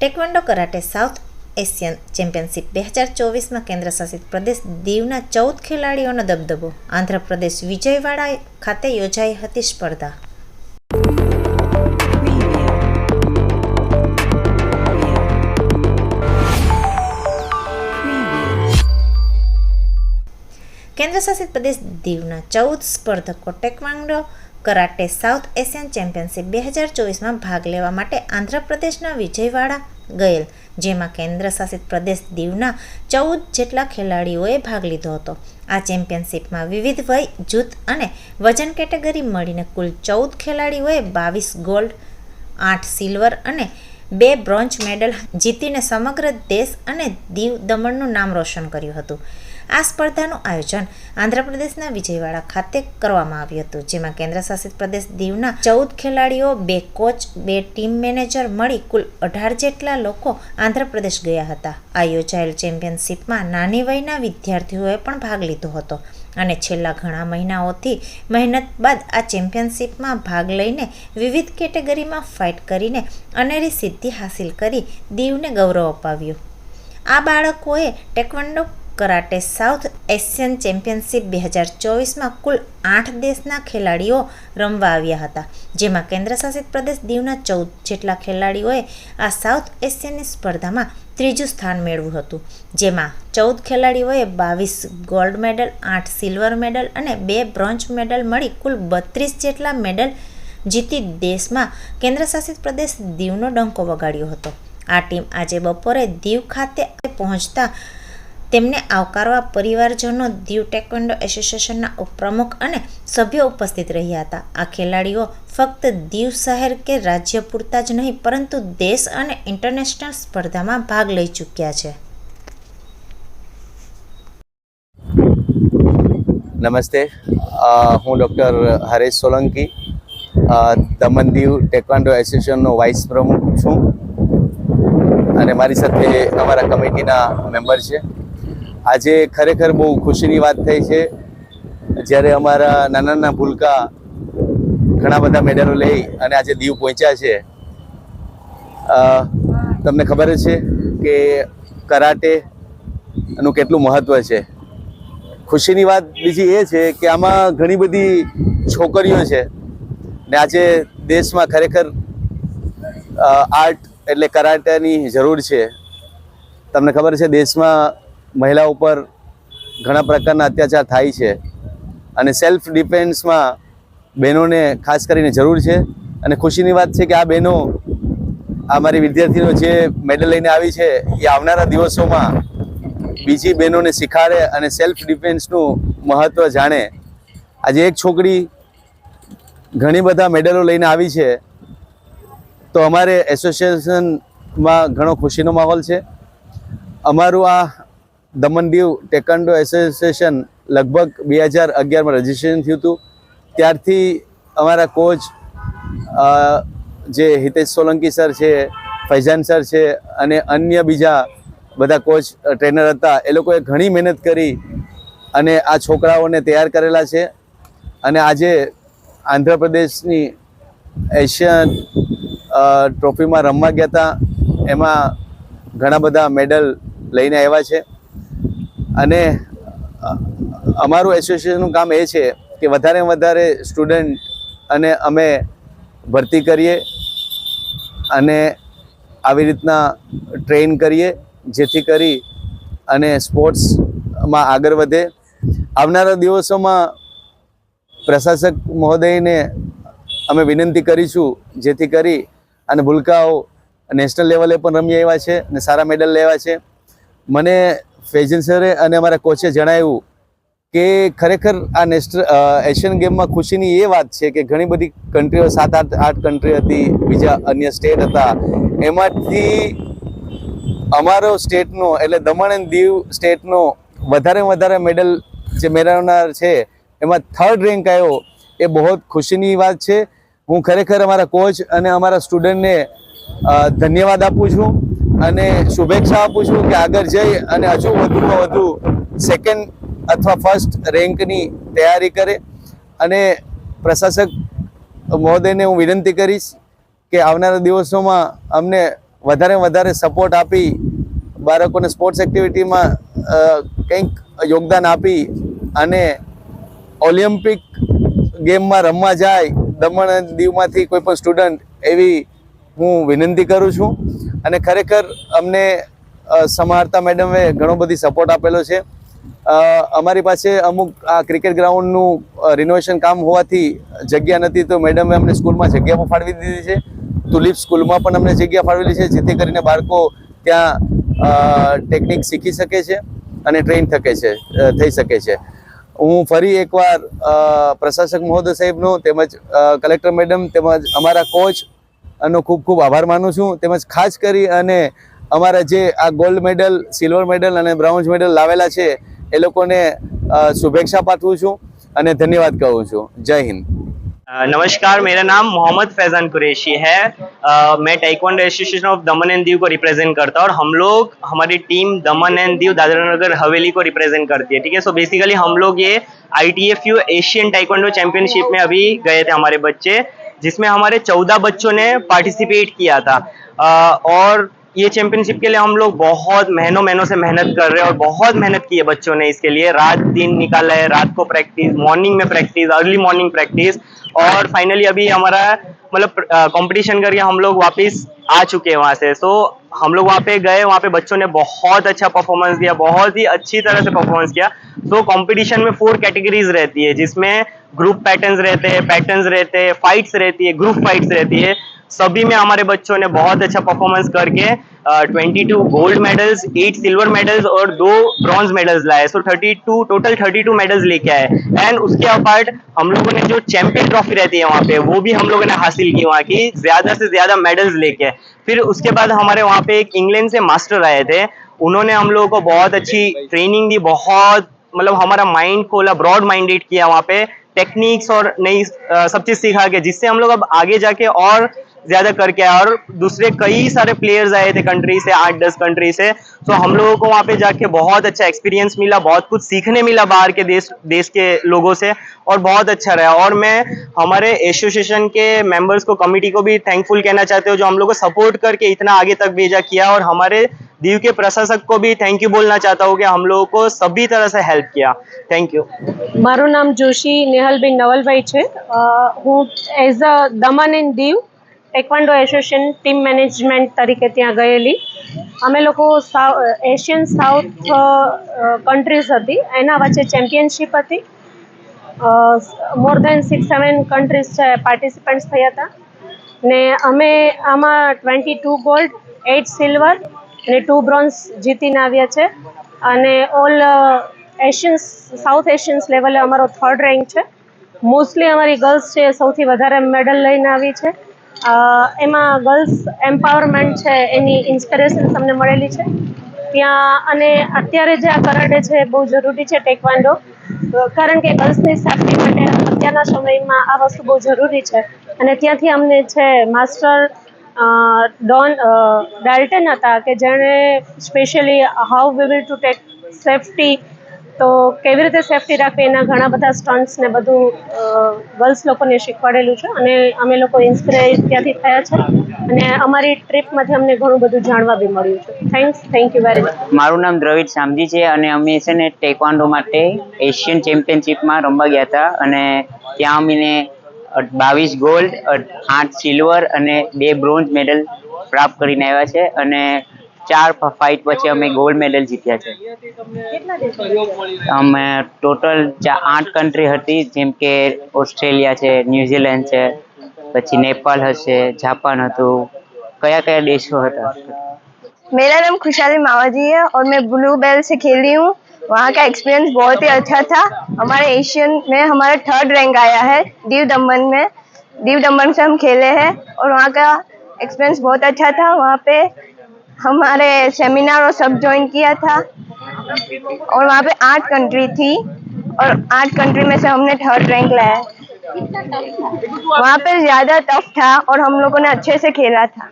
Taekwondo karate South Asian championship બે હજાર ચોવીસમાં કેન્દ્રશાસિત પ્રદેશ દીવના ચૌદ ખેલાડીઓનો દબદબો. આંધ્રપ્રદેશ વિજયવાડા ખાતે યોજાઈ હતી સ્પર્ધા. કેન્દ્રશાસિત પ્રદેશ દીવના ચૌદ સ્પર્ધકો taekwondo karate South Asian championship બે હજાર ચોવીસમાં ભાગ લેવા માટે આંધ્રપ્રદેશના વિજયવાડા ગયેલ, જેમાં કેન્દ્રશાસિત પ્રદેશ દીવના ચૌદ જેટલા ખેલાડીઓએ ભાગ લીધો હતો. આ ચેમ્પિયનશિપમાં વિવિધ વય, જૂથ અને વજન કેટેગરી મળીને કુલ ચૌદ ખેલાડીઓએ બાવીસ ગોલ્ડ, આઠ સિલ્વર અને બે બ્રોન્ઝ મેડલ જીતીને સમગ્ર દેશ અને દીવ દમણનું નામ રોશન કર્યું હતું. આ સ્પર્ધાનું આયોજન આંધ્રપ્રદેશના વિજયવાડા ખાતે કરવામાં આવ્યું હતું, જેમાં કેન્દ્રશાસિત પ્રદેશ દીવના ચૌદ ખેલાડીઓ, બે કોચ, બે ટીમ મેનેજર મળી કુલ અઢાર જેટલા લોકો આંધ્રપ્રદેશ ગયા હતા. આ યોજાયેલ ચેમ્પિયનશિપમાં નાની વયના વિદ્યાર્થીઓએ પણ ભાગ લીધો હતો અને છેલ્લા ઘણા મહિનાઓથી મહેનત બાદ આ ચેમ્પિયનશિપમાં ભાગ લઈને વિવિધ કેટેગરીમાં ફાઇટ કરીને અનેરી સિદ્ધિ હાંસિલ કરી દીવને ગૌરવ અપાવ્યું. આ બાળકોએ taekwondo karate South Asian championship બે હજાર ચોવીસમાં કુલ આઠ દેશના ખેલાડીઓ રમવા આવ્યા હતા. જેમાં કેન્દ્રશાસિત પ્રદેશ દીવના ચૌદ જેટલા ખેલાડીઓએ આ સાઉથ એશિયનની સ્પર્ધામાં ત્રીજું સ્થાન મેળવ્યું હતું. જેમાં ચૌદ ખેલાડીઓએ બાવીસ ગોલ્ડ મેડલ, આઠ સિલ્વર મેડલ અને બે બ્રોન્ઝ મેડલ મળી કુલ બત્રીસ જેટલા મેડલ જીતી દેશમાં કેન્દ્રશાસિત પ્રદેશ દીવનો ડંકો વગાડ્યો હતો. આ ટીમ આજે બપોરે દીવ ખાતે પહોંચતા તેમને આવકારવા પરિવારજનો દીવ ટેકવન્ડો એસોસિએશનના ઉપપ્રમુખ અને સભ્યો ઉપસ્થિત રહ્યા હતા. આ ખેલાડીઓ ફક્ત દીવ શહેર કે રાજ્ય પૂરતા જ નહીં, પરંતુ દેશ અને ઇન્ટરનેશનલ સ્પર્ધામાં ભાગ લઈ ચૂક્યા છે. નમસ્તે. હું ડૉક્ટર હરેશ સોલંકી. દમણ દીવ ટેકવાન્ડો એસોસિએશનનો વાઇસ પ્રમુખ છું. અને મારી સાથે અમારા કમિટીના મેમ્બર છે. આજે ખરેખર બહુ ખુશીની વાત થઈ છે. જ્યારે અમારા નાના નાના ભૂલકા ઘણા બધા મેડલો લઈ અને આજે દીવ પહોંચ્યા છે. તમને ખબર છે કે કરાટેનું કેટલું મહત્ત્વ છે. ખુશીની વાત બીજી એ છે કે આમાં ઘણી બધી છોકરીઓ છે ને આજે દેશમાં ખરેખર આર્ટ એટલે કરાટેની જરૂર છે. તમને ખબર છે દેશમાં મહિલા ઉપર ઘણા પ્રકારના અત્યાચાર થાય છે. અને સેલ્ફ ડિફેન્સમાં બહેનોને ખાસ કરીને જરૂર છે. અને ખુશીની વાત છે કે આ બહેનો, આ મારી વિદ્યાર્થીઓ જે મેડલ લઈને આવી છે, એ આવનારા દિવસોમાં બીજી બહેનોને શીખાડે અને સેલ્ફ ડિફેન્સનું મહત્ત્વ જાણે. આજે એક છોકરી ઘણી બધા મેડલો લઈને આવી છે. તો અમારે એસોસિએશનમાં ઘણો ખુશીનો માહોલ છે. અમારું આ દમણ દીવ ટેકન્ડો એસોસિએશન લગભગ બે હજાર અગિયારમાં રજિસ્ટ્રેશન થયું હતું. ત્યારથી અમારા કોચ જે હિતેશ સોલંકી સર છે, ફૈઝાન સર છે અને અન્ય બીજા બધા કોચ ટ્રેનર હતા. એ લોકોએ ઘણી મહેનત કરી અને આ છોકરાઓને તૈયાર કરેલા છે. અને આજે આંધ્રપ્રદેશની એશિયન ટ્રોફીમાં રમવા ગયા હતા. એમાં ઘણા બધા મેડલ લઈને આવ્યા છે. અને અમારું એસોસિએશનનું કામ એ છે કે વધારે વધારે સ્ટુડન્ટ અને અમે ભરતી કરીએ અને આવી રીતના ટ્રેન કરીએ, જેથી કરી અને સ્પોર્ટ્સમાં આગળ વધે. આવનારા દિવસોમાં પ્રશાસક મહોદયને અમે વિનંતી કરીશું, જેથી કરી અને ભૂલકાઓ નેશનલ લેવલે પણ રમી આવ્યા છે અને સારા મેડલ લેવા છે. મને ફેજન સરે અને અમારા કોચે જણાવ્યું કે ખરેખર આ નેશનલ એશિયન ગેમમાં ખુશીની એ વાત છે કે ઘણી બધી કન્ટ્રીઓ, સાત આઠ આઠ કન્ટ્રી હતી, બીજા અન્ય સ્ટેટ હતા. એમાંથી અમારો સ્ટેટનો એટલે દમણ એન્ડ દીવ સ્ટેટનો વધારે વધારે મેડલ જે મેળવનાર છે, એમાં થર્ડ રેન્ક આવ્યો. એ બહુ ખુશીની વાત છે. હું ખરેખર અમારા કોચ અને અમારા સ્ટુડન્ટને ધન્યવાદ આપું છું. અને શુભેચ્છા આપું છું કે આગળ જઈ અને હજુ વધુમાં વધુ સેકન્ડ અથવા ફર્સ્ટ રેન્કની તૈયારી કરે. અને પ્રશાસક મહોદયને હું વિનંતી કરીશ કે આવનારા દિવસોમાં અમને વધારે વધારે સપોર્ટ આપી બાળકોને સ્પોર્ટ્સ એક્ટિવિટીમાં કંઈક યોગદાન આપી અને ઓલિમ્પિક ગેમમાં રમવા જાય, દમણ દીવમાંથી કોઈ પણ સ્ટુડન્ટ એવી હું વિનંતી કરું છું. અને ખરેખર અમને સમારતા મેડમે ઘણો બધી સપોર્ટ આપેલો છે. અમારી પાસે અમુક આ ક્રિકેટ ગ્રાઉન્ડનું રિનોવેશન કામ હોવાથી જગ્યા નથી, તો મેડમે અમને સ્કૂલમાં જગ્યા ફાળવી દીધી છે. તુલિપ સ્કૂલમાં પણ અમને જગ્યા ફાળવેલી છે, જેથી કરીને બાળકો ત્યાં ટેકનિક શીખી શકે છે અને ટ્રેન થકે છે થઈ શકે છે. હું ફરી એકવાર પ્રશાસક મહોદય સાહેબનો તેમજ કલેક્ટર મેડમ તેમજ અમારા કોચ નો ખૂબ ખૂબ આભાર માનું છું તેમજ ખાસ કરી અને અમારા જે આ ગોલ્ડ મેડલ સિલ્વર મેડલ અને બ્રાઉન્ઝ મેડલ લાવેલા છે એ લોકોને અ, શુભેચ્છા પાઠવું છું અને ધન્યવાદ કહું છું જય હિન્દ अ, नमस्कार मेरा नाम मोहम्मद फैजान कुरैशी है अ, मैं taekwondo association of Daman and Diu को रिप्रेजेंट करता हूँ और हम लोग हमारी team Daman and Diu Dadra Nagar Haveli को रिप्रेजेंट करती है ठीक है सो बेसिकली हम लोग ये I T F U Asian taekwondo championship में अभी गए थे हमारे बच्चे जिसमें हमारे चौदह बच्चों ने पार्टिसिपेट किया था। और ये चैंपियनशिप के लिए हम लोग बहुत महीनों महीनों से मेहनत कर रहे हैं और बहुत मेहनत की है बच्चों ने इसके लिए। रात दिन निकाला है, रात को प्रैक्टिस मॉर्निंग में प्रैक्टिस अर्ली मॉर्निंग प्रैक्टिस और फाइनली अभी हमारा मतलब कंपटीशन करके हम लोग वापस आ चुके हैं वहाँ से। सो हम लोग वहाँ पे गए, वहाँ पे बच्चों ने बहुत अच्छा परफॉर्मेंस दिया, बहुत ही अच्छी तरह से परफॉर्मेंस किया। तो कंपटीशन में फोर कैटेगरीज रहती है, जिसमें ग्रुप पैटर्न्स रहते हैं पैटर्न्स रहते हैं फाइट्स रहती है ग्रुप फाइट्स रहती है। सभी में हमारे बच्चों ने बहुत अच्छा परफॉर्मेंस करके twenty two gold medals eight silver medals और दो ब्रॉन्ज मेडल्स लाए। So thirty two total thirty two medals लेके आए। एंड उसके अपार्ट हम लोगों ने जो चैंपियन ट्रॉफी रहती है वहाँ पे, वो भी हम लोगों ने हासिल की वहाँ की, ज़्यादा से ज़्यादा मेडल्स लेके। फिर उसके बाद हमारे वहाँ पे एक इंग्लैंड से मास्टर आए थे। उन्होंने हम लोगों को बहुत अच्छी ट्रेनिंग दी, बहुत मतलब हमारा माइंड खोला ब्रॉड माइंडेड किया वहाँ पे। टेक्निक्स और नई अ, सब चीज सिखा के जिससे हम लोग अब आगे जाके और ज्यादा करके आए और दूसरे कई सारे प्लेयर्स आए थे कंट्री से आठ दस कंट्री से तो हम लोगों को वहाँ पे जाके बहुत अच्छा एक्सपीरियंस मिला बहुत कुछ सीखने मिला बाहर के देश देश के लोगों से और बहुत अच्छा रहा और मैं हमारे एसोसिएशन के मेंबर्स को कमिटी को भी थैंकफुल कहना चाहते हो जो हम लोग को सपोर्ट करके इतना आगे तक भेजा किया और हमारे दीव के प्रशासक को भी थैंक यू बोलना चाहता हूँ कि हम लोगों को सभी तरह से हेल्प किया थैंक यू મારું નામ જોશી નેહલબેન નવલભાઈ છે અ, હું as a Daman and Diu taekwondo association team management તરીકે ત્યાં ગયેલી. અમે લોકો સાઉ એશિયન સાઉથ કન્ટ્રીઝ હતી. એના વચ્ચે ચેમ્પિયનશિપ હતી. More than six seven countries છે પાર્ટિસિપન્ટ્સ થયા હતા. ને અમે આમાં twenty two gold eight silver અને ટુ બ્રોન્ઝ જીતીને આવ્યા છે. અને ઓલ એશિયન્સ સાઉથ એશિયન્સ લેવલે અમારો થર્ડ રેન્ક છે. મોસ્ટલી અમારી ગર્લ્સ છે સૌથી વધારે મેડલ લઈને આવી છે. એમાં ગર્લ્સ એમ્પાવરમેન્ટ છે, એની ઇન્સ્પિરેશન તમને મળેલી છે. ત્યાં અને અત્યારે જે આ કરાટે છે બહુ જરૂરી છે ટેકવાન્ડો કારણ કે ગર્લ્સની સેફ્ટી માટે અત્યારના સમયમાં આ વસ્તુ બહુ જરૂરી છે. અને ત્યાંથી અમને છે, માસ્ટર ડોન ડાલ્ટન હતા કે જેણે specially how we will to take safety તો કેવી રીતે સેફટી રાખવી એના ઘણા બધા સ્ટન્ટ્સ ને બધું ગર્લ્સ લોકોને શીખવાડેલું છે અને અમે લોકો ઇન્સ્પિરેટ ત્યાંથી થયા છે. અને અમારી ટ્રીપમાંથી અમને ઘણું બધું જાણવા બી મળ્યું છે. Thanks thank you very much મારું નામ દ્રવિડ સામજી છે અને અમે છે ને ટેકવાન્ડો માટે એશિયન ચેમ્પિયનશિપમાં રમવા ગયા હતા અને ત્યાં અમીને બાવીસ ગોલ્ડ આઠ સિલ્વર અને બે બ્રોન્ઝ મેડલ પ્રાપ્ત કરીને આવ્યા છે અને ચાર ફાઇટ પછી અમે ગોલ્ડ મેડલ જીત્યા છે અમે ટોટલ આઠ કન્ટ્રી હતી જેમ કે ઓસ્ટ્રેલિયા છે ન્યુઝીલેન્ડ છે પછી નેપાળ હશે જાપાન હતું કયા કયા દેશો હતા मेरा नाम खुशहाली मावाजी है और मैं ब्लू बेल से खेली हूँ वहाँ का एक्सपीरियंस बहुत ही अच्छा था हमारे एशियन में हमारा थर्ड रैंक आया है दीव दमन में दीव दमन से हम खेले हैं और वहाँ का एक्सपीरियंस बहुत अच्छा था वहाँ पे हमारे सेमिनार और सब ज्वाइन किया था। और वहाँ पे आठ कंट्री थी। और आठ कंट्री में से हमने थर्ड रैंक लाया वहाँ पे ज़्यादा टफ था और हम लोगों ने अच्छे से खेला था।